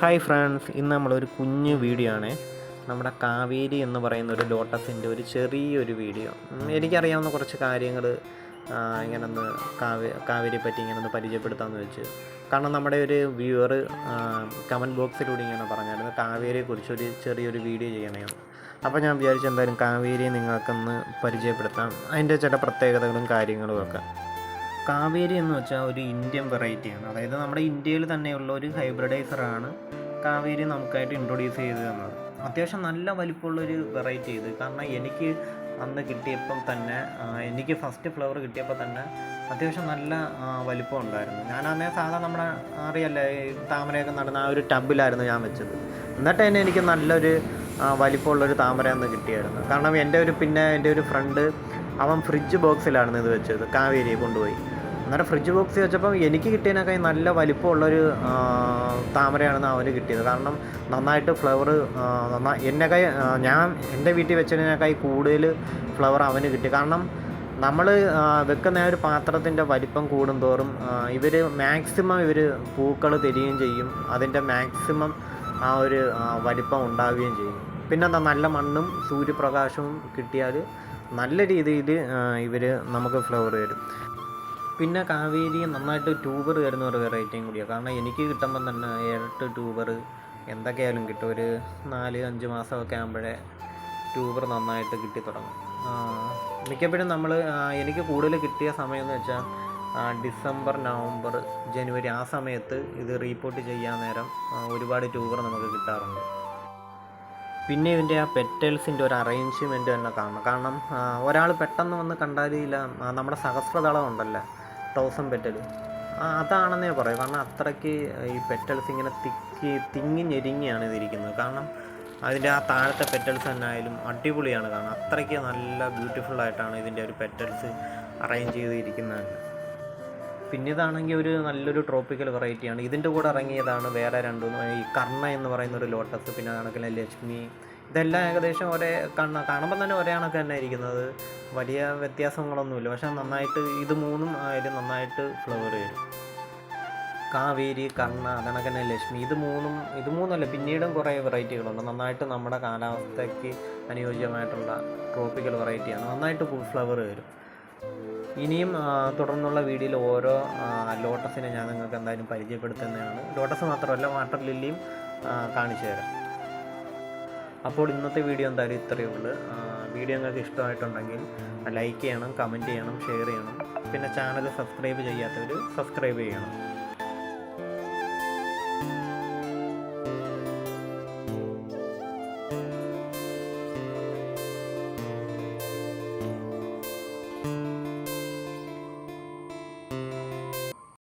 Hi friends ഇന്ന് നമ്മളൊരു കുഞ്ഞ് വീഡിയോ ആണ്. നമ്മുടെ കാവേരി എന്ന് പറയുന്ന ഒരു ലോട്ടസിന്റെ ഒരു ചെറിയൊരു വീഡിയോ എനിക്കറിയാവുന്ന കുറച്ച് കാര്യങ്ങൾ ഇങ്ങനെ ഒന്ന് കാവേ കാവേരിയെ പറ്റി ഇങ്ങനെ ഒന്ന് പരിചയപ്പെടുത്താമെന്ന് വെച്ച്. കാരണം നമ്മുടെ ഒരു വ്യൂവർ കമന്റ് ബോക്സിലൂടെ ഇങ്ങനെ പറഞ്ഞായിരുന്നു കാവേരിയെക്കുറിച്ച് ഒരു ചെറിയൊരു വീഡിയോ ചെയ്യണമെന്ന് അപ്പോൾ ഞാൻ വിചാരിച്ചു എന്തായാലും കാവേരിയെ നിങ്ങൾക്കൊന്ന് പരിചയപ്പെടുത്താം. അതിന്റെ ചില പ്രത്യേകതകളും കാര്യങ്ങളും ഒക്കെ. കാവേരി എന്ന് വെച്ചാൽ ഒരു ഇന്ത്യൻ വെറൈറ്റിയാണ്. അതായത് നമ്മുടെ ഇന്ത്യയിൽ തന്നെയുള്ള ഒരു ഹൈബ്രിഡൈസറാണ് കാവേരി നമുക്കായിട്ട് ഇൻട്രൊഡ്യൂസ് ചെയ്ത് തന്നത്. അത്യാവശ്യം നല്ല വലിപ്പമുള്ളൊരു വെറൈറ്റി ഇത്. കാരണം എനിക്ക് അന്ന് കിട്ടിയപ്പം തന്നെ എനിക്ക് ഫസ്റ്റ് ഫ്ലവർ കിട്ടിയപ്പോൾ തന്നെ അത്യാവശ്യം നല്ല വലിപ്പം ഉണ്ടായിരുന്നു. ഞാൻ അന്നേ സാധാരണ നമ്മുടെ അറിയല്ലേ താമരയൊക്കെ നടന്ന ആ ഒരു ടബിലായിരുന്നു ഞാൻ വെച്ചത്. എന്നിട്ട് തന്നെ എനിക്ക് നല്ലൊരു വലിപ്പമുള്ളൊരു താമര അന്ന് കിട്ടിയായിരുന്നു. കാരണം എന്റെ ഒരു പിന്നെ എന്റെ ഒരു ഫ്രണ്ട് അവൻ ഫ്രിഡ്ജ് ബോക്സിലായിരുന്നു ഇത് വെച്ചത് കാവേരി കൊണ്ടുപോയി. അന്നേരം ഫ്രിഡ്ജ് ബോക്സ് വെച്ചപ്പം എനിക്ക് കിട്ടിയതിനൊക്കെ നല്ല വലിപ്പമുള്ളൊരു താമരയാണ് അവന് കിട്ടിയത്. കാരണം നന്നായിട്ട് ഫ്ലവർ നന്നാ എന്നൊക്കെ ഞാൻ എന്റെ വീട്ടിൽ വെച്ചതിനേക്കായി കൂടുതൽ ഫ്ലവർ അവന് കിട്ടി. കാരണം നമ്മൾ വെക്കുന്ന ഒരു പാത്രത്തിന്റെ വലിപ്പം കൂടുന്തോറും ഇവർ മാക്സിമം ഇവർ പൂക്കൾ തരികയും ചെയ്യും. അതിന്റെ മാക്സിമം ആ ഒരു വലിപ്പം ഉണ്ടാവുകയും ചെയ്യും. പിന്നെ എന്താ നല്ല മണ്ണും സൂര്യപ്രകാശവും കിട്ടിയാൽ നല്ല രീതിയിൽ ഇവർ നമുക്ക് ഫ്ലവർ തരും. പിന്നെ കാവേരി നന്നായിട്ട് ട്യൂബർ വരുന്ന ഒരു വെറൈറ്റിയും കൂടിയാണ് കാരണം എനിക്ക് കിട്ടുമ്പം തന്നെ ഇരട്ട് ട്യൂബർ എന്തൊക്കെയായാലും കിട്ടും. ഒരു നാല് അഞ്ച് മാസമൊക്കെ ആകുമ്പോഴേ ട്യൂബർ നന്നായിട്ട് കിട്ടി തുടങ്ങും. മിക്കപ്പോഴും നമ്മൾ എനിക്ക് കൂടുതൽ കിട്ടിയ സമയം എന്ന് വെച്ചാൽ ഡിസംബർ നവംബർ ജനുവരി ആ സമയത്ത് ഇത് റീപ്പോർട്ട് ചെയ്യാൻ നേരം ഒരുപാട് ട്യൂബർ നമുക്ക് കിട്ടാറുണ്ട്. പിന്നെ ഇതിന്റെ ആ പെറ്റൽസിന്റെ ഒരു അറേഞ്ച്മെന്റ് തന്നെ കാണണം. കാരണം ഒരാൾ പെട്ടെന്ന് വന്ന് കണ്ടാലില്ല നമ്മുടെ സഹസ്രതളം ഉണ്ടല്ലോ. തൗസൻഡ് പെറ്റൽ അതാണെന്നേ പറയൂ കാരണം അത്രയ്ക്ക് ഈ പെറ്റൽസ് ഇങ്ങനെ തിക്കി തിങ്ങി ഞെരിങ്ങിയാണ് ഇതിരിക്കുന്നത്. കാരണം അതിന്റെ ആ താഴത്തെ പെറ്റൽസ് തന്നെ ആയാലും അടിപൊളിയാണ്. കാണാൻ അത്രയ്ക്ക് നല്ല ബ്യൂട്ടിഫുൾ ആയിട്ടാണ് ഇതിന്റെ ഒരു പെറ്റൽസ് അറേഞ്ച് ചെയ്തിരിക്കുന്നത്. പിന്നെ ഇതാണെങ്കിൽ ഒരു നല്ലൊരു ട്രോപ്പിക്കൽ വെറൈറ്റിയാണ് ഇതിന്റെ കൂടെ ഇറങ്ങിയതാണ് വേറെ രണ്ടും. ഈ കർണ എന്ന് പറയുന്ന ഒരു ലോട്ടസ് പിന്നെ കണക്കിലെ ലക്ഷ്മി ഇതെല്ലാം ഏകദേശം ഒരേ കണ്ണ കാണുമ്പോൾ തന്നെ ഒരേ കണക്ക് തന്നെ ഇരിക്കുന്നത്. വലിയ വ്യത്യാസങ്ങളൊന്നുമില്ല. പക്ഷെ നന്നായിട്ട് ഇത് മൂന്നും ആയാലും നന്നായിട്ട് ഫ്ലവർ വരും. കാവേരി കർണ കണക്ക് തന്നെ ലക്ഷ്മി. ഇത് മൂന്നും ഇത് മൂന്നല്ല പിന്നീടും കുറേ വെറൈറ്റികളുണ്ട്. നന്നായിട്ട് നമ്മുടെ കാലാവസ്ഥയ്ക്ക് അനുയോജ്യമായിട്ടുള്ള ട്രോപ്പിക്കൽ വെറൈറ്റിയാണ് നന്നായിട്ട് ഫ്ലവർ വരും. ഇനിയും തുടർന്നുള്ള വീഡിയോയിൽ ഓരോ ലോട്ടസിനെ ഞാൻ നിങ്ങൾക്ക് എന്തായാലും പരിചയപ്പെടുത്തുന്നതാണ്. ലോട്ടസ് മാത്രമല്ല വാട്ടർ ലില്ലിയും കാണിച്ചു തരാം. അപ്പോൾ ഇന്നത്തെ വീഡിയോ എന്തായാലും ഇത്രയേ ഉള്ളൂ. വീഡിയോ നിങ്ങൾക്ക് ഇഷ്ടമായിട്ടുണ്ടെങ്കിൽ ലൈക്ക് ചെയ്യണം കമന്റ് ചെയ്യണം ഷെയർ ചെയ്യണം. പിന്നെ ചാനൽ സബ്സ്ക്രൈബ് ചെയ്യാത്തവർ സബ്സ്ക്രൈബ് ചെയ്യണം.